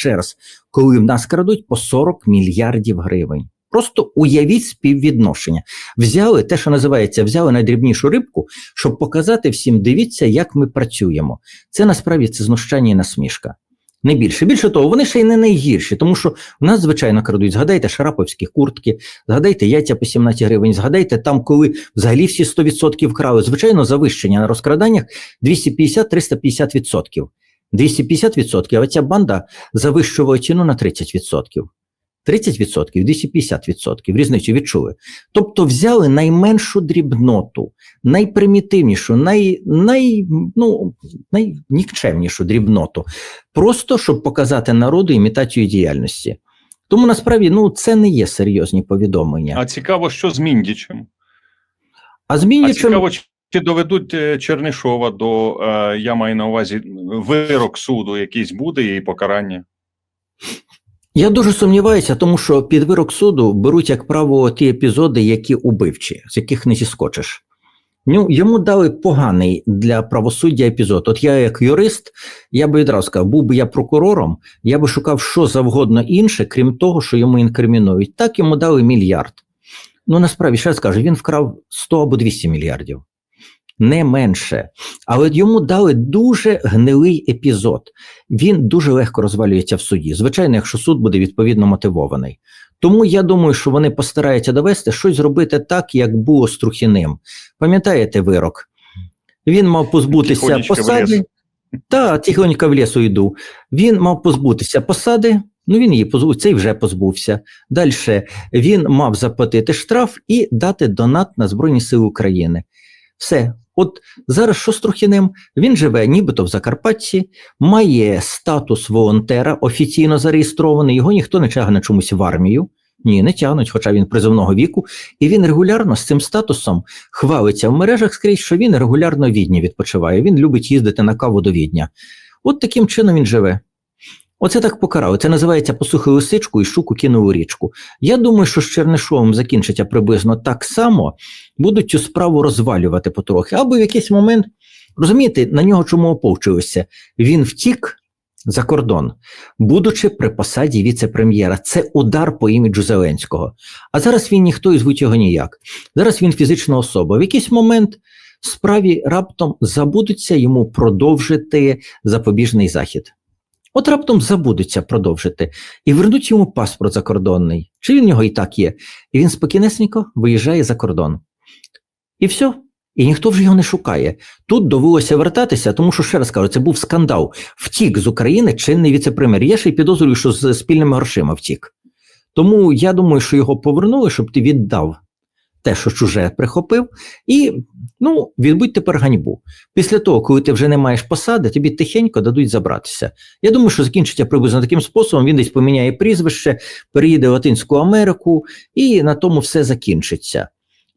ще раз, коли в нас крадуть по 40 мільярдів гривень. Просто уявіть співвідношення. Взяли те, що називається, взяли найдрібнішу рибку, щоб показати всім, дивіться, як ми працюємо. Це насправді це знущання і насмішка. Не більше. Більше того, вони ще й не найгірші, тому що у нас, звичайно, крадуть. Згадайте шараповські куртки, згадайте яйця по 17 гривень, згадайте там, коли взагалі всі 100% крали. Звичайно, завищення на розкраданнях 250-350%. 250%, а ця банда завищувала ціну на 30%. 30%, 250%, різницю відчули. Тобто взяли найменшу дрібноту, найпримітивнішу, най, най, ну, найнікчемнішу дрібноту, просто щоб показати народу імітацію діяльності. Тому насправді ну, це не є серйозні повідомлення. А цікаво, що з Міндічем? А з А Міндічем, цікаво, чи доведуть е, Чернишова до, е, я маю на увазі, вирок суду якийсь буде і покарання? я дуже сумніваюся, тому що під вирок суду беруть, як правило, ті епізоди, які убивчі, з яких не зіскочиш. Ну, йому дали поганий для правосуддя епізод. От я, як юрист, я би відразу сказав, був би я прокурором, я би шукав що завгодно інше, крім того, що йому інкримінують. Так йому дали мільярд. Ну насправді ще раз кажу, він вкрав 100 або 200 мільярдів. Не менше. Але йому дали дуже гнилий епізод. Він дуже легко розвалюється в суді. Звичайно, якщо суд буде відповідно мотивований. Тому я думаю, що вони постараються довести щось зробити так, як було з Трухіним. Пам'ятаєте вирок? Він мав позбутися Тихонечко посади. Та, тихонько в лісу йду. Він мав позбутися посади, ну він її позбув, цей вже позбувся. Далі він мав заплатити штраф і дати донат на Збройні Сили України. Все. От зараз що з Трухіним? Він живе нібито в Закарпатті, має статус волонтера, офіційно зареєстрований, його ніхто не тягне чомусь в армію. Ні, не тягнуть, хоча він призовного віку, і він регулярно з цим статусом хвалиться в мережах скрізь, що він регулярно в Відні відпочиває. Він любить їздити на каву до Відня. От таким чином він живе. Оце так покарали. Це називається посухи лисичку і щуку кинув у річку. Я думаю, що з Чернишовим закінчиться приблизно так само, будуть цю справу розвалювати потрохи. Або в якийсь момент, розумієте, на нього чому оповчилися? Він втік за кордон, будучи при посаді віце-прем'єра. Це удар по іміджу Зеленського. А зараз він ніхто і звуть його ніяк. Зараз він фізична особа. В якийсь момент справі раптом забудуться йому продовжити запобіжний захід. От раптом забудуться продовжити і вернуть йому паспорт закордонний. Чи він в нього і так є? І він спокійнесенько виїжджає за кордон. І все. І ніхто вже його не шукає. Тут довелося вертатися, тому що ще раз кажу, це був скандал. Втік з України чинний віце-прем'єр. Я ще й підозрюю, що з спільними грошима втік. Тому я думаю, що його повернули, щоб ти віддав те, що чуже прихопив, і ну, відбудь тепер ганьбу. Після того, коли ти вже не маєш посади, тобі тихенько дадуть забратися. Я думаю, що закінчиться приблизно таким способом. Він десь поміняє прізвище, переїде в Латинську Америку, і на тому все закінчиться.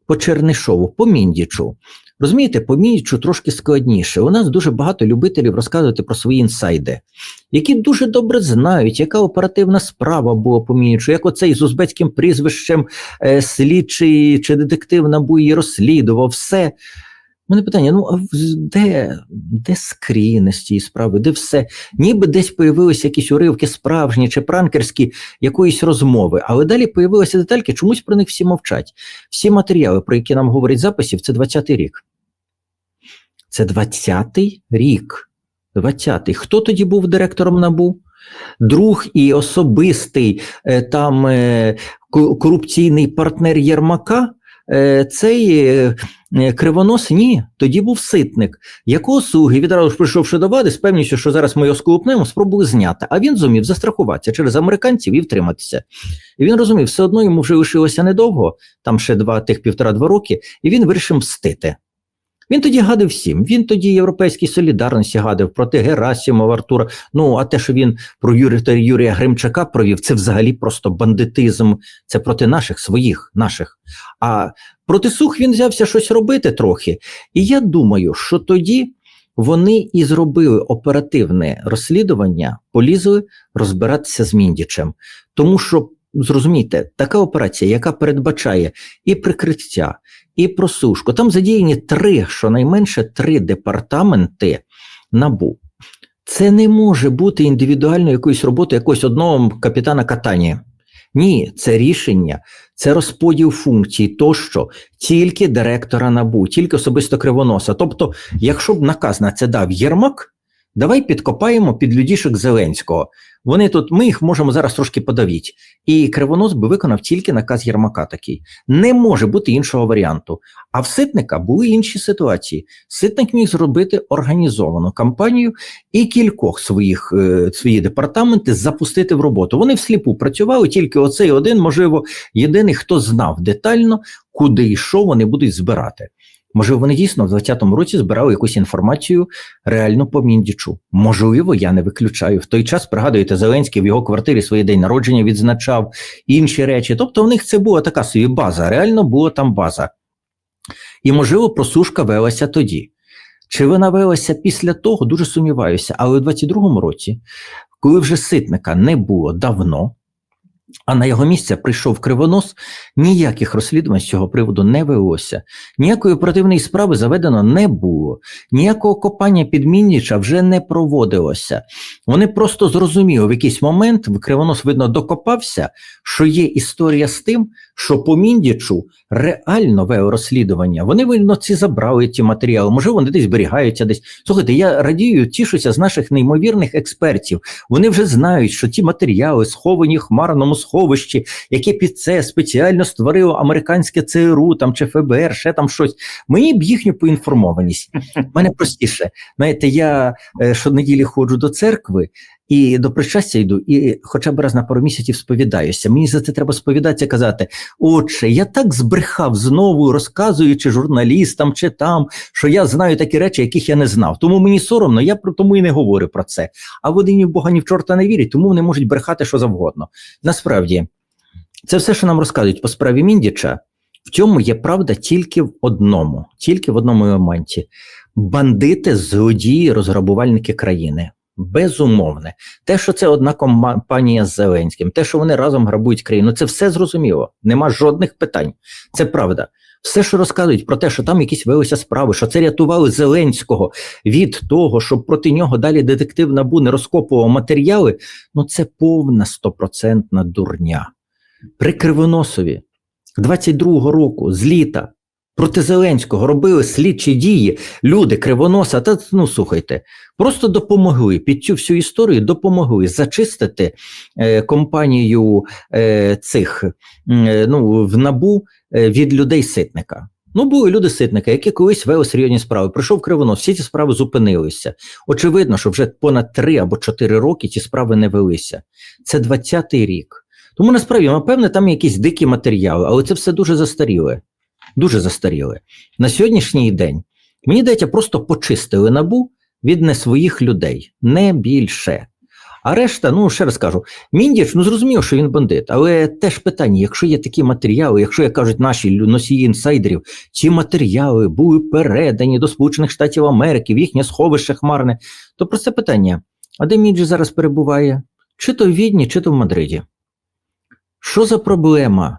По Чернишову, по Міндічу. Розумієте, по Міндічу трошки складніше. У нас дуже багато любителів розказувати про свої інсайди, які дуже добре знають, яка оперативна справа була по Міндічу, як оцей з узбецьким прізвищем е, слідчий чи детектив НАБУ її розслідував, все. У мене питання: ну а де, де скріни з цієї справи, де все? Ніби десь появилися якісь уривки справжні чи пранкерські якоїсь розмови, але далі появилися детальки, чомусь про них всі мовчать. Всі матеріали, про які нам говорять записів, це 20-й рік. Це 20-й рік. 20-й. Хто тоді був директором НАБУ? Друг і особистий е, там е, корупційний партнер Єрмака. Е, цей кривонос ні, тоді був ситник, якого слуги, відразу ж прийшовши до влади, з певністю, що зараз ми його сколупнемо, спробували зняти. А він зумів застрахуватися через американців і втриматися. І він розумів, все одно йому вже лишилося недовго, там ще два тих півтора-два роки, і він вирішив мстити. Він тоді гадив всім. Він тоді європейській солідарності гадив проти Герасимова, Артура. Ну а те, що він про Юрія Юрія Гримчака провів, це взагалі просто бандитизм. Це проти наших своїх, наших. А проти сух він взявся щось робити трохи. І я думаю, що тоді вони і зробили оперативне розслідування, полізли розбиратися з Міндічем. Тому що, зрозумійте, така операція, яка передбачає і прикриття, і просушку, там задіяні три, щонайменше три департаменти НАБУ. Це не може бути індивідуальною якоюсь роботою якогось одного капітана катання. Ні, це рішення, це розподіл функцій, тощо тільки директора НАБУ, тільки особисто кривоноса. Тобто, якщо б наказ на це дав Єрмак, давай підкопаємо під людішок Зеленського. Вони тут, ми їх можемо зараз трошки подавіть. І кривонос би виконав тільки наказ Єрмака такий. Не може бути іншого варіанту. А в Ситника були інші ситуації. Ситник міг зробити організовану кампанію і кількох своїх е, свої департаменти запустити в роботу. Вони всліпу працювали, тільки оцей один, можливо, єдиний, хто знав детально, куди і що вони будуть збирати. Можливо, вони дійсно в 2020 році збирали якусь інформацію реально по Міндічу. Можливо, я не виключаю. В той час пригадуєте, Зеленський в його квартирі своє день народження відзначав інші речі. Тобто, в них це була така собі база. Реально була там база. І, можливо, просушка велася тоді. Чи вона велася після того, дуже сумніваюся. Але у 22-му році, коли вже ситника не було давно, а на його місце прийшов кривонос, ніяких розслідувань з цього приводу не велося, ніякої оперативної справи заведено не було, ніякого копання під Мінніча вже не проводилося. Вони просто зрозуміли в якийсь момент, кривонос, видно, докопався, що є історія з тим, що по Міндічу реально вели розслідування. Вони, видно, ці забрали ті матеріали, можливо, вони десь зберігаються десь. Слухайте, я радію, тішуся з наших неймовірних експертів. Вони вже знають, що ті матеріали сховані хмарному сховищі, яке під це спеціально створило американське ЦРУ там чи ФБР, ще там щось. Мені б їхню поінформованість. У мене простіше. Знаєте, я е, щонеділі ходжу до церкви. І до причастя йду, і хоча б раз на пару місяців сповідаюся. Мені за це треба сповідатися, казати: Отче, я так збрехав знову, розказуючи журналістам чи там, що я знаю такі речі, яких я не знав. Тому мені соромно, я про тому і не говорю про це. А вони ні в Бога, ні в чорта не вірять, тому вони можуть брехати що завгодно. Насправді, це все, що нам розказують по справі Міндіча, в цьому є правда тільки в одному, тільки в одному моменті. Бандити, злодії, розграбувальники країни. Безумовне, те, що це одна компанія з Зеленським, те, що вони разом грабують країну, це все зрозуміло. Нема жодних питань. Це правда. Все, що розказують про те, що там якісь велися справи, що це рятували Зеленського від того, щоб проти нього далі детектив набу не розкопував матеріали. Ну це повна стопроцентна дурня. При Кривоносові 22-го року з літа проти Зеленського робили слідчі дії, люди, кривоноса, та ну слухайте, просто допомогли під цю всю історію, допомогли зачистити е, компанію е, цих е, ну, в набу е, від людей ситника. Ну, були люди ситника, які колись вели серйозні справи. Прийшов кривонос, всі ці справи зупинилися. Очевидно, що вже понад три або чотири роки ці справи не велися. Це 20-й рік. Тому насправді, напевне, там якісь дикі матеріали, але це все дуже застаріле. Дуже застаріле. На сьогоднішній день мені здається, просто почистили набу від не своїх людей, не більше. А решта, ну ще раз кажу, Міндіч, ну зрозуміло, що він бандит, але теж питання: якщо є такі матеріали, якщо як кажуть наші носії інсайдерів, ці матеріали були передані до Сполучених Штатів Америки в їхнє сховище хмарне, то про це питання: а де Міндіч зараз перебуває? Чи то в Відні, чи то в Мадриді? Що за проблема?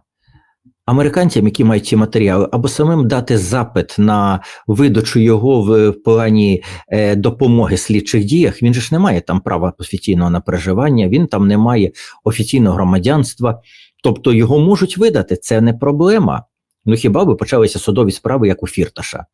Американцям, які мають ці матеріали, або самим дати запит на видачу його в плані е, допомоги слідчих діях. Він же ж не має там права офіційного на переживання, він там не має офіційного громадянства, тобто його можуть видати. Це не проблема. Ну хіба би почалися судові справи, як у Фірташа,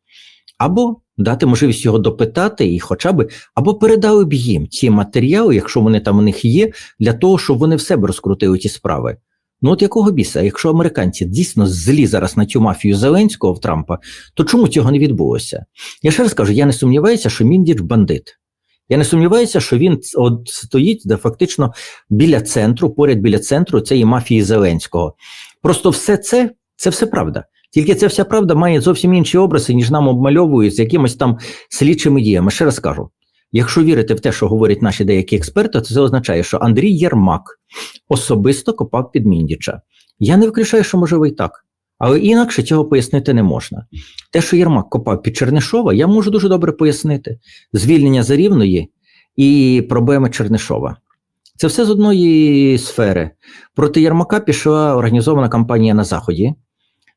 або дати можливість його допитати, і хоча б або передали б їм ці матеріали, якщо вони там у них є, для того, щоб вони в себе розкрутили ті справи. Ну от якого біса, якщо американці дійсно злі зараз на цю мафію Зеленського в Трампа, то чому цього не відбулося? Я ще раз кажу, я не сумніваюся, що Міндіч бандит. Я не сумніваюся, що він от стоїть де фактично біля центру, поряд біля центру цієї мафії Зеленського. Просто все це це все правда. Тільки ця вся правда має зовсім інші образи, ніж нам обмальовують з якимось там слідчими діями. Ще раз кажу. Якщо вірити в те, що говорять наші деякі експерти, то це означає, що Андрій Єрмак особисто копав під Міндіча. Я не виключаю, що можливо і так, але інакше цього пояснити не можна. Те, що Єрмак копав під Чернишова, я можу дуже добре пояснити: звільнення Зарівної і проблеми Чернишова. Це все з одної сфери. Проти Єрмака пішла організована кампанія на Заході.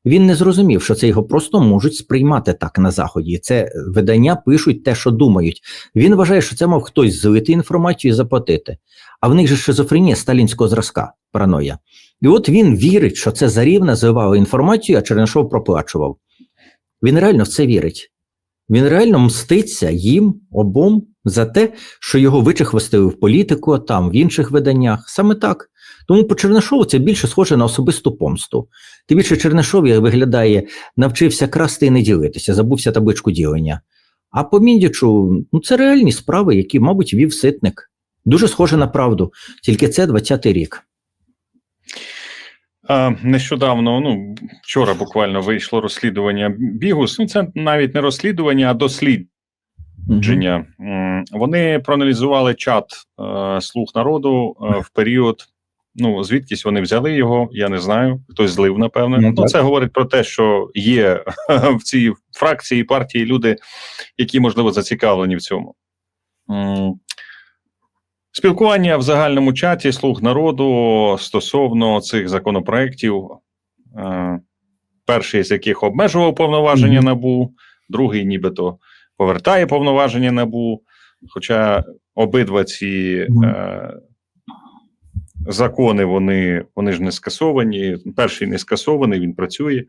Він не зрозумів, що це його просто можуть сприймати так на заході. Це видання пишуть те, що думають. Він вважає, що це мав хтось злити інформацію і заплатити. А в них же шизофренія сталінського зразка, параноя. І от він вірить, що це зарівна зливала інформацію, а Чернишов проплачував. Він реально в це вірить. Він реально мститься їм обом за те, що його вичехвостили в політику, там в інших виданнях. Саме так. Тому по Чернишову це більше схоже на особисту помсту. Тим більше Чернишов як виглядає, навчився красти і не ділитися, забувся табличку ділення. А по Міндічу, ну це реальні справи, які, мабуть, вів ситник. Дуже схоже на правду, тільки це 20-й рік. Нещодавно, ну вчора буквально вийшло розслідування Бігус. Ну, це навіть не розслідування, а дослідження. М, Вони проаналізували чат е, слуг народу е, в період. Ну, звідкись вони взяли його, я не знаю. Хтось злив, напевне. Ну, Ну, це говорить про те, що є в цій фракції партії люди, які можливо зацікавлені в цьому. Спілкування в загальному чаті слуг народу стосовно цих законопроєктів, е, перший з яких обмежував повноваження набу, другий нібито повертає повноваження набу. Хоча обидва ці е, закони вони, вони ж не скасовані. Перший не скасований, він працює.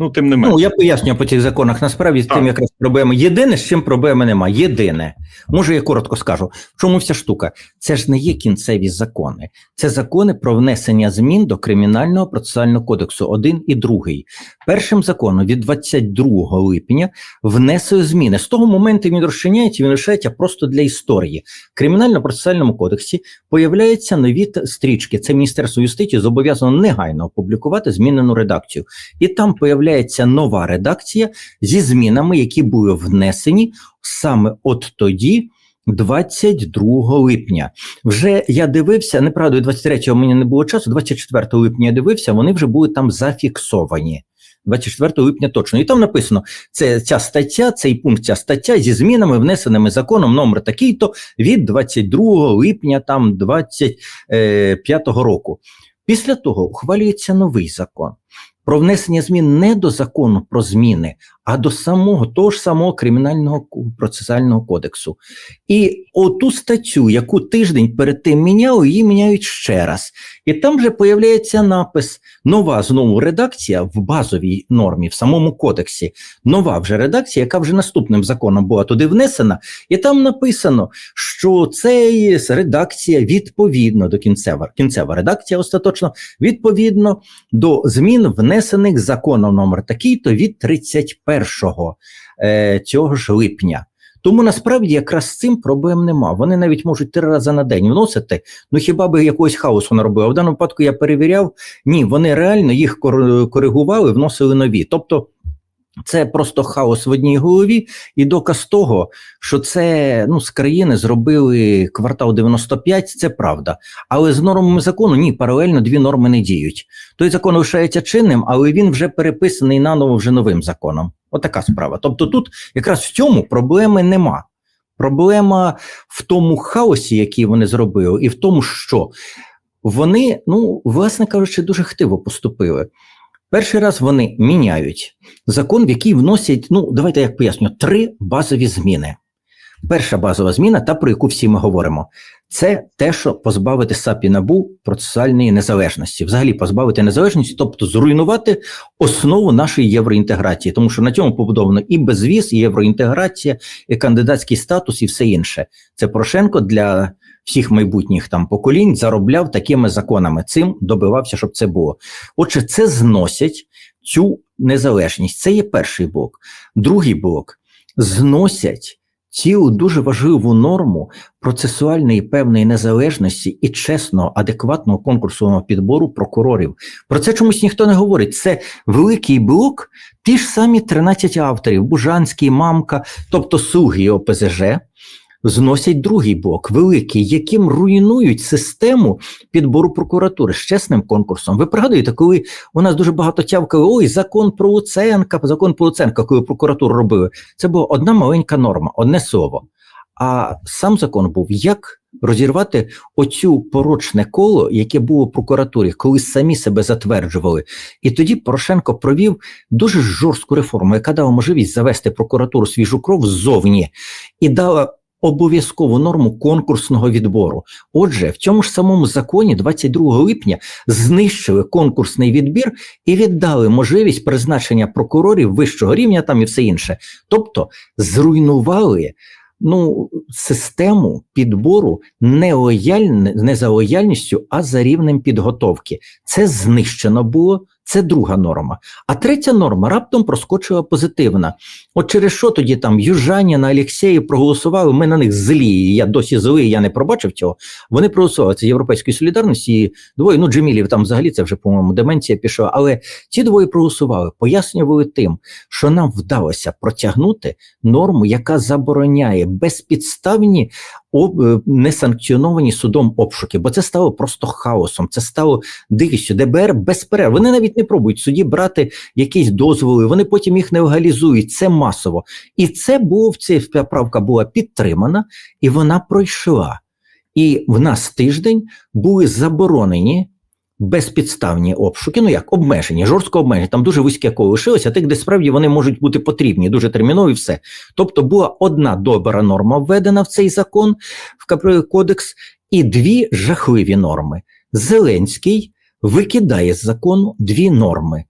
Ну, тим не менше. Ну, я пояснюю по цих законах. Насправді з тим якраз проблеми. Єдине, з чим проблеми немає. Єдине. Може, я коротко скажу. В чому вся штука? Це ж не є кінцеві закони. Це закони про внесення змін до Кримінального процесуального кодексу, один і другий. Першим законом від 22 липня внесли зміни. З того моменту він розчиняється, він лишається просто для історії. В Кримінально-процесуальному кодексі появляються нові стрічки. Це Міністерство юстиції зобов'язано негайно опублікувати змінену редакцію. І там появляється нова редакція зі змінами, які були внесені саме от тоді. 22 липня. Вже я дивився, неправда, 23-го мені не було часу, 24 липня я дивився, вони вже були там зафіксовані. 24 липня точно. І там написано: це ця стаття, цей пункт, ця стаття зі змінами, внесеними законом номер такий-то від 22 липня там 25 року. Після того ухвалюється новий закон про внесення змін не до закону про зміни, а до самого того ж самого кримінального процесуального кодексу. І оту статтю, яку тиждень перед тим міняв, її міняють ще раз. І там вже появляється напис: нова знову редакція в базовій нормі, в самому кодексі, нова вже редакція, яка вже наступним законом була туди внесена, і там написано, що це редакція відповідно до кінцева кінцева редакція, остаточно відповідно до змін, внесених законом номер такий, то від 31 1 е, цього ж липня. Тому насправді якраз з цим проблем нема. Вони навіть можуть три рази на день вносити. Ну хіба би якогось хаосу наробив? А в даному випадку я перевіряв, ні, вони реально їх коригували, вносили нові. Тобто це просто хаос в одній голові, і доказ того, що це ну з країни зробили квартал 95, це правда. Але з нормами закону ні, паралельно дві норми не діють. Той закон лишається чинним, але він вже переписаний наново вже новим законом. Отака справа. Тобто тут якраз в цьому проблеми нема. Проблема в тому хаосі, який вони зробили, і в тому, що вони, ну, власне кажучи, дуже хтиво поступили. Перший раз вони міняють закон, в який вносять, ну, давайте як поясню, три базові зміни. Перша базова зміна, та про яку всі ми говоримо, це те, що позбавити САП і НАБУ процесуальної незалежності, взагалі позбавити незалежності, тобто зруйнувати основу нашої євроінтеграції, тому що на цьому побудовано і безвіз, і євроінтеграція, і кандидатський статус, і все інше. Це Порошенко для всіх майбутніх там поколінь заробляв такими законами. Цим добивався, щоб це було. Отже, це зносять цю незалежність. Це є перший блок. Другий блок зносять цілу дуже важливу норму процесуальної певної незалежності і чесного, адекватного конкурсового підбору прокурорів. Про це чомусь ніхто не говорить. Це великий блок, ті ж самі 13 авторів: Бужанський, Мамка, тобто слуги ОПЗЖ. Зносять другий блок, великий, яким руйнують систему підбору прокуратури з чесним конкурсом. Ви пригадуєте, коли у нас дуже багато тявкали, ой, закон про Луценка, закон про Луценка, коли прокуратуру робили. Це була одна маленька норма, одне слово. А сам закон був як розірвати оцю порочне коло, яке було в прокуратурі, коли самі себе затверджували. І тоді Порошенко провів дуже жорстку реформу, яка дала можливість завести прокуратуру свіжу кров ззовні і дала обов'язкову норму конкурсного відбору. Отже, в цьому ж самому законі 22 липня знищили конкурсний відбір і віддали можливість призначення прокурорів вищого рівня там і все інше. Тобто зруйнували ну, систему підбору не, лояльне, не за лояльністю, а за рівнем підготовки. Це знищено було. Це друга норма. А третя норма раптом проскочила позитивна. От через що тоді там Южаніна, Алєксєєв проголосували, ми на них злі, я досі злий, я не пробачив цього. Вони проголосували це Європейської солідарності і двоє, ну Джемілів там взагалі це вже, по-моєму, деменція пішла. Але ці двоє проголосували, пояснювали тим, що нам вдалося протягнути норму, яка забороняє безпідставні несанкціоновані судом обшуки, бо це стало просто хаосом. Це стало дивістю. ДБР без перерв. Вони навіть не пробують судді брати якісь дозволи, вони потім їх не легалізують. Це масово. І це було цій правка була підтримана, і вона пройшла. І в нас тиждень були заборонені безпідставні обшуки. Ну як обмежені, жорстко обмежені. Там дуже вузьке коло лишилося, тих, де справді вони можуть бути потрібні, дуже термінові. Все. Тобто була одна добра норма введена в цей закон, в кодекс, і дві жахливі норми. Зеленський викидає з закону дві норми.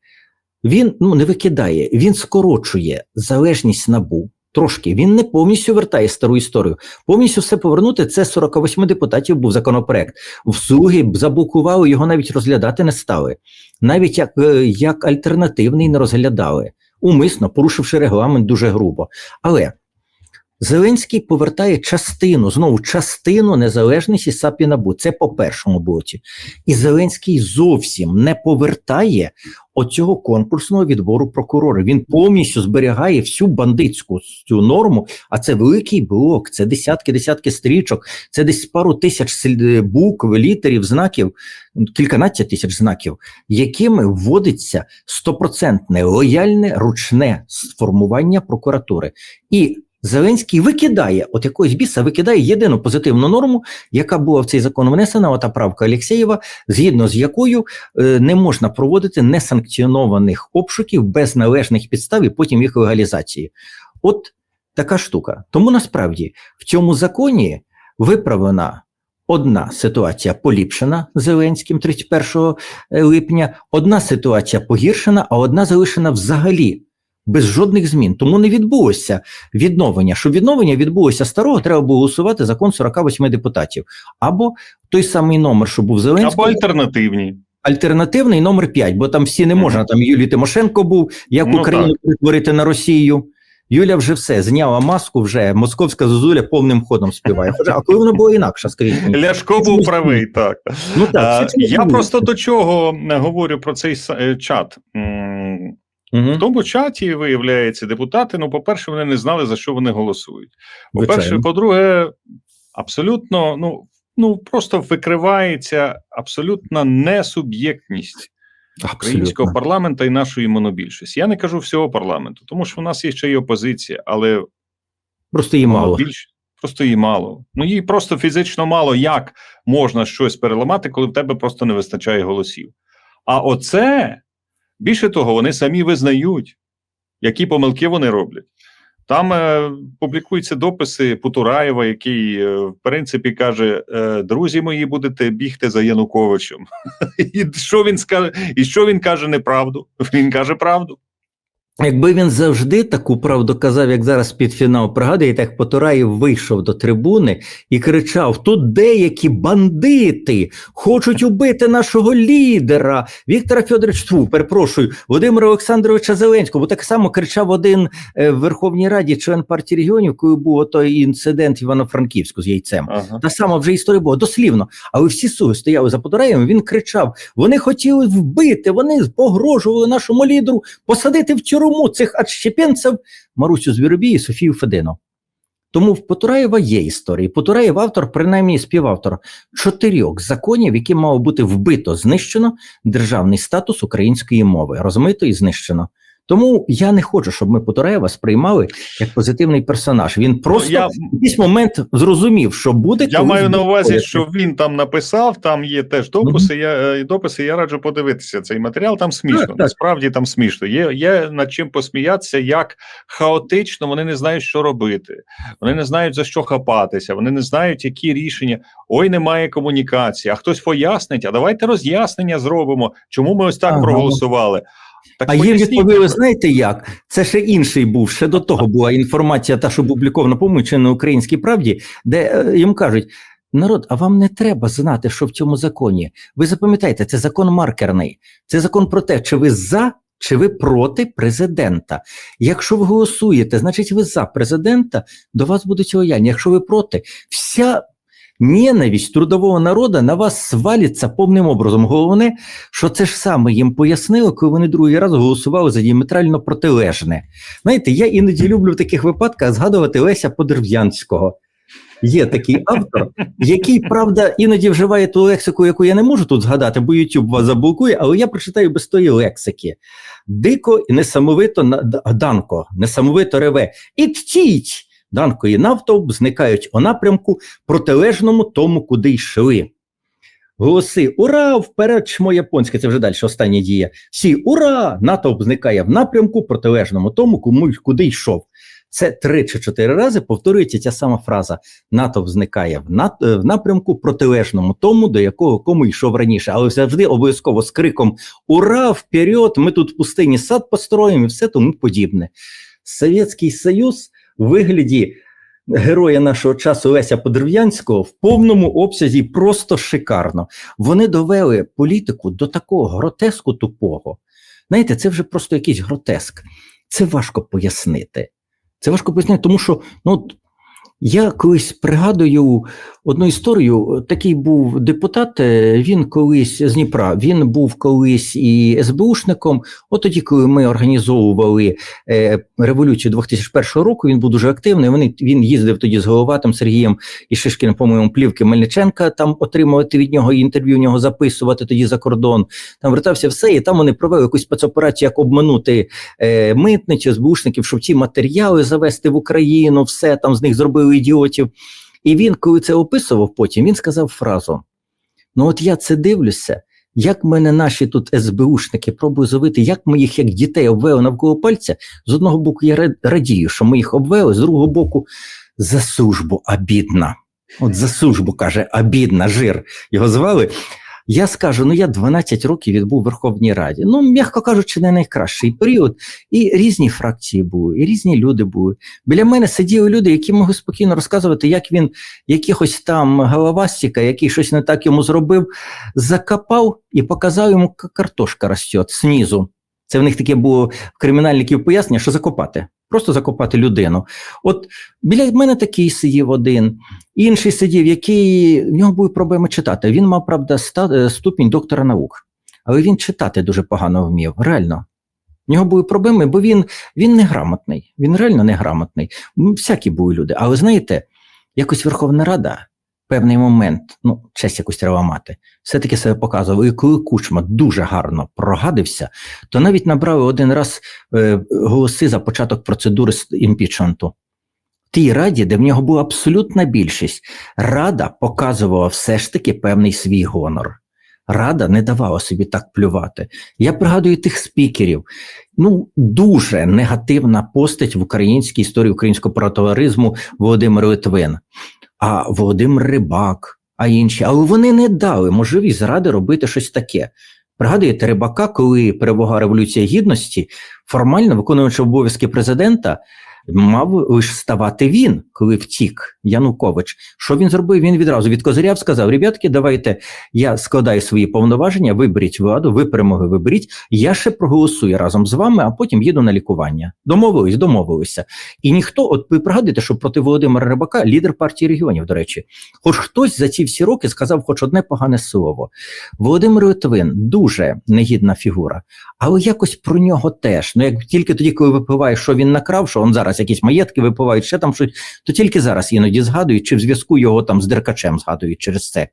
Він ну не викидає, він скорочує залежність набу. Трошки він не повністю вертає стару історію. Повністю все повернути. Це 48 депутатів був законопроект. В слуги заблокували його, навіть розглядати не стали. Навіть як, е, як альтернативний не розглядали, умисно порушивши регламент дуже грубо. Але Зеленський повертає частину, знову частину незалежності САП і НАБУ. Це по першому боці. І Зеленський зовсім не повертає оцього конкурсного відбору прокурорів. Він повністю зберігає всю бандитську цю норму, а це великий блок, це десятки, десятки стрічок, це десь пару тисяч букв, літерів, знаків, кільканадцять тисяч знаків, якими вводиться стопроцентне лояльне ручне сформування прокуратури. І Зеленський викидає, от якогось біса викидає єдину позитивну норму, яка була в цей закон внесена, ота правка Алєксєєва, згідно з якою е, не можна проводити несанкціонованих обшуків без належних підстав і потім їх легалізації. От така штука. Тому насправді в цьому законі виправлена одна ситуація поліпшена Зеленським 31 липня, одна ситуація погіршена, а одна залишена взагалі без жодних змін. Тому не відбулося відновлення. Щоб відновлення відбулося старого, треба було голосувати закон 48 депутатів. Або той самий номер, що був Зеленський, Або альтернативні. альтернативний номер 5, бо там всі не можна. Там Юлій Тимошенко був, як Ну, Україну перетворити на Росію. Юля вже все зняла маску, вже московська зозуля повним ходом співає. А коли воно було інакше, скажіть мені? Ляшко був правий, так. Ну так, А, я просто до чого е, говорю про цей е, чат. Мгм. В тому чаті, виявляється, депутати, ну, по-перше, вони не знали, за що вони голосують. По-перше, по-друге, абсолютно, ну, ну просто викривається абсолютна несуб'єктність українського парламенту і нашої монобільшості. Я не кажу всього парламенту, тому що в нас є ще й опозиція, але Просто її мало. просто її мало. Ну їй просто фізично мало як можна щось переламати, коли в тебе просто не вистачає голосів. А оце більше того, вони самі визнають, які помилки вони роблять. Там е, публікуються дописи Путураєва, який, е, в принципі, каже: е, друзі мої, будете бігти за Януковичем. І що він скаже, і що він каже неправду? Він каже правду. Якби він завжди таку правду казав, як зараз під фінал пригадуєте, як Потураєв вийшов до трибуни і кричав: тут деякі бандити хочуть убити нашого лідера Віктора Федоровича, тьфу, перепрошую, Володимира Олександровича Зеленського. Бо так само кричав один е, в Верховній Раді член партії регіонів, коли був той інцидент Івано-Франківську з яйцем. Ага. Та сама вже історія була дослівно. Але всі суги стояли за Подораєм, він кричав: вони хотіли вбити, вони погрожували нашому лідеру посадити в тюрму цих отщепенців Марусю Звіробій і Софію Федину. Тому в Потураєва є історії. Потураєв автор, принаймні співавтор чотирьох законів, які мало бути вбито, знищено державний статус української мови, розмито і знищено. Тому я не хочу, щоб ми Потураєва сприймали як позитивний персонаж. Він просто я- в якийсь момент зрозумів, що буде. Я маю на увазі, виходити. що він там написав, там є теж дописи. Я е, дописи. Я раджу подивитися цей матеріал. Там смішно. Так, так. Насправді там смішно. Є, є над чим посміятися, як хаотично вони не знають, що робити. Вони не знають за що хапатися. Вони не знають, які рішення. Ой, немає комунікації. А хтось пояснить. А давайте роз'яснення зробимо. Чому ми ось так Ага. проголосували? Так А їм відповіли, знаєте як? Це ще інший був. Ще до того була інформація, та що опублікована, по-моєму, чи на українській правді, де е, їм кажуть: народ, а вам не треба знати, що в цьому законі. Ви запам'ятаєте, це закон маркерний. Це закон про те, чи ви за. Чи ви проти президента? Якщо ви голосуєте, значить ви за президента, до вас будуть лояльні. Якщо ви проти, вся ненависть трудового народу на вас свалиться повним образом. Головне, що це ж саме їм пояснили, коли вони другий раз голосували за діаметрально протилежне. Знаєте, я іноді люблю в таких випадках згадувати Леся Подерв'янського. Є такий автор, який, правда, іноді вживає ту лексику, яку я не можу тут згадати, бо YouTube вас заблокує, але я прочитаю без тої лексики. Дико і несамовито Данко, несамовито реве. І тіть! Данко і навтовп зникають у напрямку протилежному тому, куди йшли. Голоси Ура! Вперед, чмо японське, це вже далі остання дія. Всі Ура! Натовп зникає в напрямку протилежному тому, кому куди йшов. Це три чи чотири рази повторюється ця сама фраза. Натовп зникає в, нат, е, в напрямку протилежному тому, до якого кому йшов раніше, але завжди обов'язково з криком Ура! Вперед! Ми тут в пустині сад построїмо і все тому подібне. Совєтський Союз в вигляді героя нашого часу Леся Подерв'янського в повному обсязі просто шикарно. Вони довели політику до такого гротеску тупого. Знаєте, це вже просто якийсь гротеск. Це важко пояснити. Це важко пояснити, тому що ну, я колись пригадую одну історію. Такий був депутат, е, він колись з Дніпра, він був колись і СБУшником. От тоді, коли ми організовували е, революцію 2001 року, він був дуже активний. Вони, він їздив тоді з Головатим Сергієм і Шишкіним, по-моєму, плівки Мельниченка там отримувати від нього інтерв'ю, в нього записувати тоді за кордон. Там вертався все, і там вони провели якусь спецоперацію, як обманути е, митницю, СБУшників, щоб ті матеріали завести в Україну, все там з них зробили ідіотів. І він, коли це описував потім, він сказав фразу: Ну, от я це дивлюся, як мене наші тут СБУшники пробують зловити, як ми їх, як дітей, обвели навколо пальця. З одного боку, я радію, що ми їх обвели, з другого боку, за службу обідна. От за службу каже, обідна, жир. Його звали. Я скажу, ну я 12 років відбув в Верховній Раді. Ну, м'яко кажучи, не найкращий період. І різні фракції були, і різні люди були. Біля мене сиділи люди, які могли спокійно розказувати, як він якихось там головастика, який щось не так йому зробив, закопав і показав йому, як картошка росте знизу. Це в них таке було в кримінальників пояснення, що закопати. Просто закопати людину. От біля мене такий сидів один, інший сидів, який в нього були проблеми читати. Він мав, правда, ста- е, ступінь доктора наук, але він читати дуже погано вмів. Реально. В нього були проблеми, бо він, він неграмотний. Він реально неграмотний. Всякі були люди. Але знаєте, якось Верховна Рада, певний момент, ну, честь якусь треба мати, все-таки себе показував. І коли Кучма дуже гарно прогадився, то навіть набрали один раз е, голоси за початок процедури імпічменту. В тій раді, де в нього була абсолютна більшість, рада показувала все ж таки певний свій гонор. Рада не давала собі так плювати. Я пригадую тих спікерів. Ну, дуже негативна постать в українській історії українського протоваризму Володимир Литвин, а Володимир Рибак, а інші. Але вони не дали можливість заради робити щось таке. Пригадуєте Рибака, коли перемога Революція Гідності, формально виконуючи обов'язки президента, мав лише ставати він, коли втік Янукович. Що він зробив? Він відразу відкозиряв, сказав: Ребятки, давайте я складаю свої повноваження, виберіть владу, ви перемоги виберіть. Я ще проголосую разом з вами, а потім їду на лікування. Домовились, домовилися. І ніхто, от ви пригадуєте, що проти Володимира Рибака, лідер партії регіонів, до речі, хоч хтось за ці всі роки сказав хоч одне погане слово. Володимир Литвин дуже негідна фігура, але якось про нього теж. Ну як тільки тоді, коли випиває, що він накрав, що он зараз якісь маєтки випивають, ще там щось, то тільки зараз іноді згадують, чи в зв'язку його там з Деркачем згадують через це.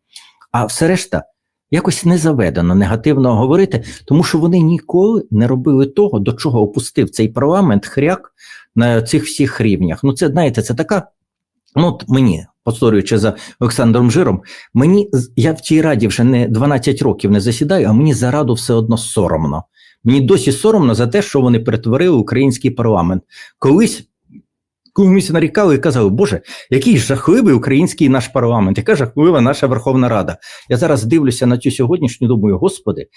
А все решта Якось не заведено негативно говорити, тому що вони ніколи не робили того, до чого опустив цей парламент хряк на цих всіх рівнях. Ну, це знаєте, це така. Ну, от мені, повторюючи за Олександром Жиром, мені я в тій раді вже не 12 років не засідаю, а мені за раду все одно соромно. Мені досі соромно за те, що вони перетворили український парламент. Колись комусь нарікали і казали, Боже, який жахливий український наш парламент, яка жахлива наша Верховна Рада. Я зараз дивлюся на цю сьогоднішню, думаю, господи,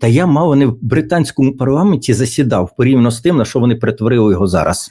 та я мало не в британському парламенті засідав порівняно з тим, на що вони перетворили його зараз.